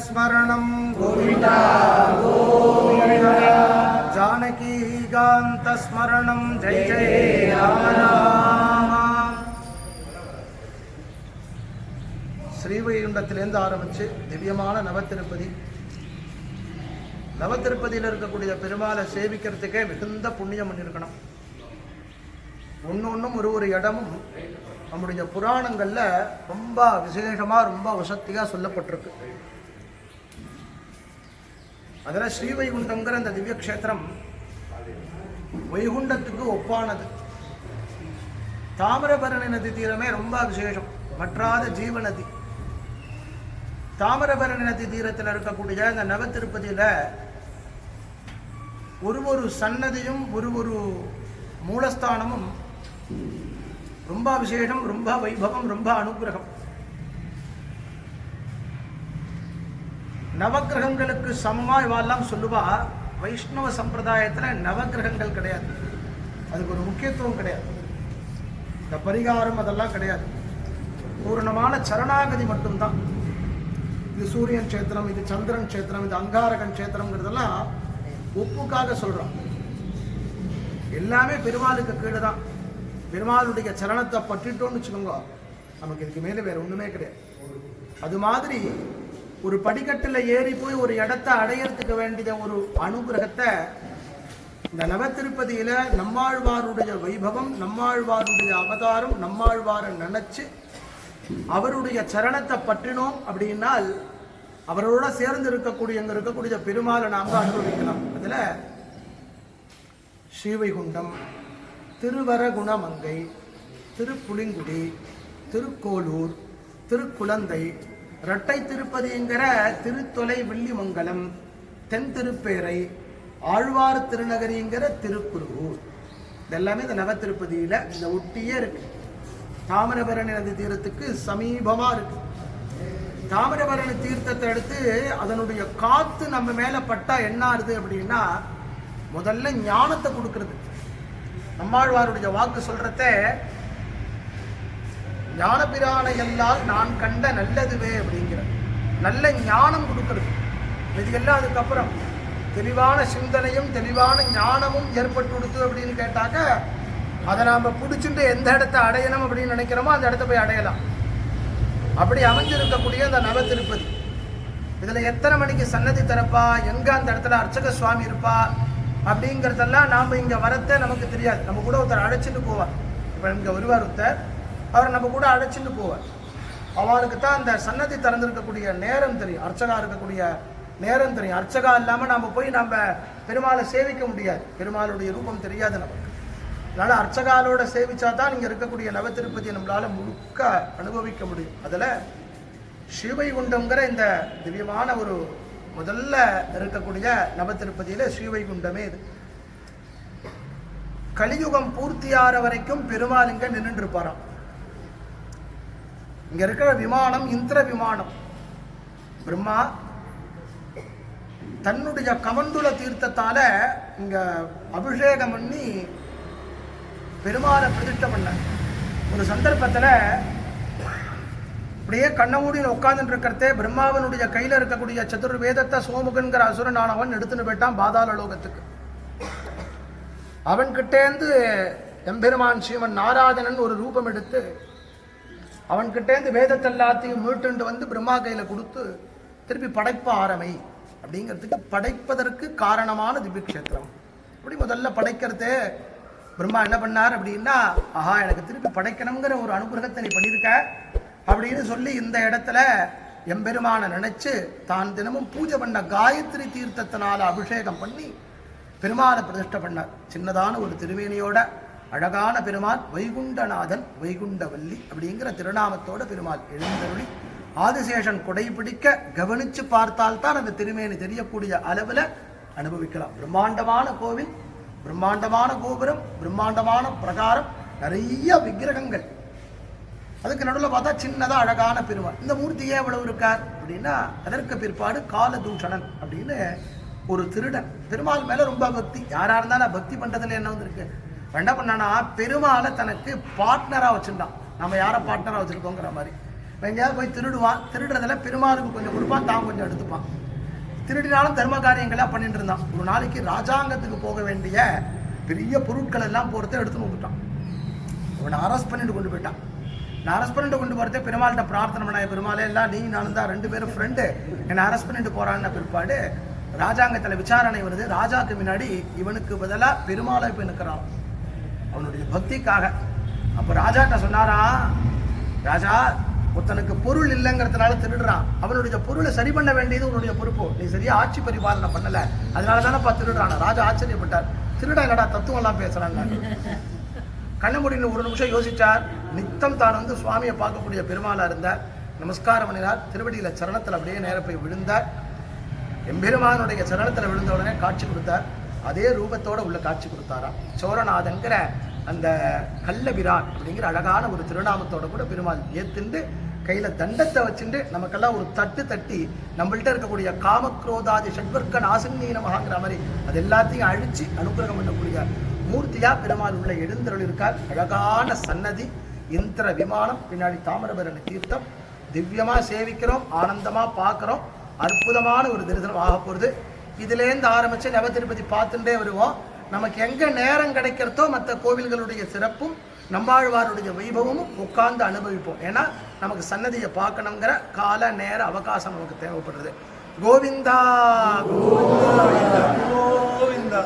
स्मरणं गोविन्दा जानकीकान्तस्मरणं जय जय राम ராம ஸ்ரீவைகுண்டத்திலேருந்து ஆரம்பித்து திவ்யமான நவத்திருப்பதி நவத்திருப்பதியில் இருக்கக்கூடிய பெருமாளை சேவிக்கிறதுக்கே மிகுந்த புண்ணியம் பண்ணியிருக்கணும் ஒன்று ஒன்றும் ஒரு ஒரு இடமும் நம்முடைய புராணங்களில் ரொம்ப விசேஷமாக ரொம்ப வசத்தியாக சொல்லப்பட்டிருக்கு அதில் ஸ்ரீவைகுண்டங்கிற அந்த திவ்ய க்ஷேத்திரம் வைகுண்டத்துக்கு ஒப்பானது. தாமிரபரணி நதி தீரமே ரொம்ப விசேஷம். வற்றாத ஜீவ நதி தாமிரபரணி நதி தீரத்தில் இருக்கக்கூடிய இந்த நவத்திருப்பதியில் ஒரு ஒரு சன்னதியும் ஒரு ஒரு மூலஸ்தானமும் ரொம்ப விசேஷம் ரொம்ப வைபவம் ரொம்ப அனுகிரகம். நவக்கிரகங்களுக்கு சமமாக இவாலாம் சொல்லுவா வைஷ்ணவ சம்பிரதாயத்தில் நவக்கிரகங்கள் கிடையாது. அதுக்கு ஒரு முக்கியத்துவம் கிடையாது. இந்த பரிகாரம் அதெல்லாம் கிடையாது. பூரணமான சரணாகதி மட்டும்தான். இது சூரியன் க்ஷேத்திரம் இது சந்திரன் க்ஷேத்திரம் இது அங்காரகன் சேத்திரம்ங்கிறதெல்லாம் ஒப்புக்காக சொல்கிறோம் எல்லாமே பெருமாளுக்கு கீழே தான் பெருமாளுடைய சரணத்தை பற்றிட்டோம்னு வச்சுக்கோங்க. நமக்கு இதுக்கு மேலே வேறு ஒன்றுமே கிடையாது. அது மாதிரி ஒரு படிக்கட்டில் ஏறி போய் ஒரு இடத்த அடையறதுக்கு வேண்டிய ஒரு அனுகிரகத்தை இந்த நவத்திருப்பதியில் நம்மாழ்வாருடைய வைபவம் நம்மாழ்வாருடைய அவதாரம் நம்மாழ்வாரை நினச்சி அவருடைய சரணத்தை பற்றினோம் அப்படின்னால் அவரோட சேர்ந்து இருக்கக்கூடிய அங்கே இருக்கக்கூடிய பெருமாளை நாம் அனுபவிக்கலாம். அதில் ஸ்ரீவைகுண்டம் திருவரகுணமங்கை திருப்புளிங்குடி திருக்கோலூர் திருக்குழந்தை இரட்டை திருப்பதிங்கிற திருத்தொலை வில்லிமங்கலம் தென் திருப்பேரை ஆழ்வார் திருநகரிங்கிற திருக்குருகூர். இதெல்லாமே இந்த நவத்திருப்பதியில இந்த ஒட்டியே இருக்கு. தாமிரபரணி நதி தீரத்துக்கு சமீபமா இருக்கு. தாமிரபரணி தீர்த்தத்தை எடுத்து அதனுடைய காத்து நம்ம மேல பட்டா என்ன ஆகுது அப்படின்னா முதல்ல ஞானத்தை கொடுக்கறது. நம்மாழ்வாருடைய வாக்கு சொல்றத ஞானபிரானை எல்லால் நான் கண்ட நல்லதுவே அப்படிங்கிற நல்ல ஞானம் கொடுக்கறது. இதுக்கெல்லாம் அதுக்கப்புறம் தெளிவான சிந்தனையும் தெளிவான ஞானமும் ஏற்பட்டு கொடுத்து அப்படின்னு கேட்டாக்க அதை நாம் பிடிச்சிட்டு எந்த இடத்த அடையணும் அப்படின்னு நினைக்கிறோமோ அந்த இடத்த போய் அடையலாம். அப்படி அமைஞ்சிருக்கக்கூடிய அந்த நவ திருப்பதி. இதில் எத்தனை மணிக்கு சன்னதி திறப்பா? எங்கே அந்த இடத்துல அர்ச்சக சுவாமி இருப்பா? அப்படிங்கிறதெல்லாம் நாம் இங்கே வரத்தே நமக்கு தெரியாது. நம்ம கூட ஒருத்தர் அழைச்சிட்டு போவார். இப்போ இங்கே வருவார் ஒருத்தர். அவர் நம்ம கூட அழைச்சிட்டு போவார். அவளுக்கு தான் அந்த சன்னதி திறந்திருக்கக்கூடிய நேரம் தெரியும். அர்ச்சகா இருக்கக்கூடிய நேரம் தெரியும். அர்ச்சகா இல்லாமல் நம்ம போய் நம்ம பெருமாளை சேவிக்க முடியாது. பெருமாளுடைய ரூபம் தெரியாது நமக்கு. அதனால் அர்ச்சகாலோட சேவிச்சா தான் இங்கே இருக்கக்கூடிய நவத்திருப்பதியை நம்மளால் முழுக்க அனுபவிக்க முடியும். அதில் ஸ்ரீவைகுண்டம்ங்கிற இந்த திவ்யமான ஒரு முதல்ல இருக்கக்கூடிய நவத்திருப்பதியில் ஸ்ரீவைகுண்டமே இது. கலியுகம் பூர்த்தியாகிற வரைக்கும் பெருமாள் இங்கே நின்றுட்டு இருப்பாராம். இங்க இருக்கிற விமானம் இந்திர விமானம். பிரம்மா தன்னுடைய கமண்டுல தீர்த்தத்தால இங்க அபிஷேகம் பண்ணி பெருமாளை பிரதிஷ்டை பண்ண ஒரு சந்தர்ப்பத்துல அப்படியே கண்ண மூடி உட்கார்ந்துட்டு இருக்கிறதே பிரம்மாவனுடைய கையில இருக்கக்கூடிய சதுர்வேதத்தை சோமுகன்கிற அசுரனானவன் எடுத்துன்னு போயிட்டான் பாதாள லோகத்துக்கு. அவன்கிட்டேருந்து எம்பெருமான் ஸ்ரீமன் நாராயணன் ஒரு ரூபம் எடுத்து அவன்கிட்டேருந்து வேதத்தை எல்லாத்தையும் மீட்டுண்டு வந்து பிரம்மா கையில் கொடுத்து திருப்பி படைப்ப ஆரம்பி அப்படிங்கிறதுக்கு படைப்பதற்கு காரணமான திவ்யக்ஷேத்திரம். இப்படி முதல்ல படைக்கிறதே பிரம்மா என்ன பண்ணார் அப்படின்னா ஆஹா எனக்கு திருப்பி படைக்கணுங்கிற ஒரு அனுகிரகத்தை நீ பண்ணியிருக்க அப்படின்னு சொல்லி இந்த இடத்துல எம்பெருமானை நினைச்சு தான் தினமும் பூஜை பண்ண காயத்ரி தீர்த்தத்தினால அபிஷேகம் பண்ணி பெருமாளை பிரதிஷ்டை பண்ணார். சின்னதான ஒரு திருவேணியோட அழகான பெருமாள் வைகுண்டநாதன் வைகுண்டவல்லி அப்படிங்கிற திருநாமத்தோட பெருமாள் எழுந்தருளி ஆதிசேஷன் கொடை பிடிக்க கவனிச்சு பார்த்தால் தான் அந்த திருமேனி தெரியக்கூடிய அளவில் அனுபவிக்கலாம். பிரம்மாண்டமான கோவில் பிரம்மாண்டமான கோபுரம் பிரம்மாண்டமான பிரகாரம் நிறைய விக்கிரகங்கள். அதுக்கு நடுவில் பார்த்தா சின்னதாக அழகான பெருமாள். இந்த மூர்த்தி ஏன் இருக்கார்? அப்படின்னா அதற்கு பிற்பாடு காலதூஷணன் அப்படின்னு ஒரு திருடன். பெருமாள் மேல ரொம்ப பக்தி. யாரா இருந்தாலும் பக்தி பண்றதுல என்ன வந்திருக்கு? என்ன பண்ணானா பெருமாளை தனக்கு பார்ட்னராக வச்சுருந்தான். நம்ம யாரை பார்ட்னராக வச்சுருக்கோங்கிற மாதிரி. எங்கேயாவது போய் திருடுவான் திருடுறதுல பெருமாளுக்கு கொஞ்சம் கொடுப்பான் தான் கொஞ்சம் எடுத்துப்பான். திருடினாலும் தர்ம காரியங்களாக பண்ணிட்டு இருந்தான். ஒரு நாளைக்கு ராஜாங்கத்துக்கு போக வேண்டிய பெரிய பொருட்கள் எல்லாம் பொறுத்து எடுத்துன்னு வந்துட்டான். அவனை அரெஸ்ட் பண்ணிட்டு கொண்டு போயிட்டான். நான் அரெஸ்ட் பண்ணிட்டு கொண்டு போகிறதே பெருமாள்கிட்ட பிரார்த்தனை பண்ண பெருமாளே எல்லாம் நீ நானும் தான் ரெண்டு பேரும் ஃப்ரெண்டு என்னை அரெஸ்ட் பண்ணிட்டு போகிறான்ன பிற்பாடு ராஜாங்கத்தில் விசாரணை வருது. ராஜாக்கு முன்னாடி இவனுக்கு பதிலாக பெருமாளை போய் நிற்கிறான் அவனுடைய பக்திக்காக. அப்போ ராஜாட்ட சொன்னாரா ராஜா ஒருத்தனுக்கு பொருள் இல்லைங்கிறதுனால திருடுறான். அவனுடைய பொருளை சரி பண்ண வேண்டியது உன்னுடைய பொறுப்பு. நீ சரியா ஆட்சி பரிபாலனை பண்ணல. அதனால தானேப்பா திருடுறான். ராஜா ஆச்சரியப்பட்டார். திருடா என்னடா தத்துவம் எல்லாம் பேசுறாங்க? கண்ண ஒரு நிமிஷம் யோசிச்சார். நித்தம் தான் வந்து சுவாமியை பார்க்கக்கூடிய பெருமாளாக இருந்தார். நமஸ்காரம் பண்ணினார். திருவடியில் சரணத்தில் அப்படியே நேர போய் விழுந்தார். எம்பெருமானுடைய சரணத்தில் விழுந்த உடனே காட்சி கொடுத்தார். அதே ரூபத்தோட உள்ள காட்சி கொடுத்தாராம். சோரநாதன்கிற அந்த கள்ளபிரான் அப்படிங்கிற அழகான ஒரு திருநாமத்தோட கூட பெருமாள் ஏத்துண்டு கையில் தண்டத்தை வச்சுட்டு நமக்கெல்லாம் ஒரு தட்டு தட்டி நம்மள்ட்ட இருக்கக்கூடிய காமக்ரோதாதி ஷட்வர்க்க நாசினி நமகாங்கிற மாதிரி அது எல்லாத்தையும் அழிச்சு அனுகிரகம் பண்ணக்கூடிய மூர்த்தியாக பெருமாள் உள்ள எழுந்தருள் இருக்கார் அழகான சன்னதி இந்திர விமானம் பின்னாடி தாமிரபரணி தீர்த்தம். திவ்யமாக சேவிக்கிறோம் ஆனந்தமாக பார்க்குறோம். அற்புதமான ஒரு தரிசனம் ஆக போகுது இதுலேருந்து ஆரம்பித்து நவதிருப்பதி பார்த்துட்டே வருவோம். நமக்கு எங்கே நேரம் கிடைக்கிறதோ மற்ற கோவில்களுடைய சிறப்பும் நம்பாழ்வாருடைய வைபவமும் உட்கார்ந்து அனுபவிப்போம். ஏன்னா நமக்கு சன்னதியை பார்க்கணுங்கிற கால நேர அவகாசம் நமக்கு தேவைப்படுறது. கோவிந்தா! கோவிந்தா! கோவிந்தா!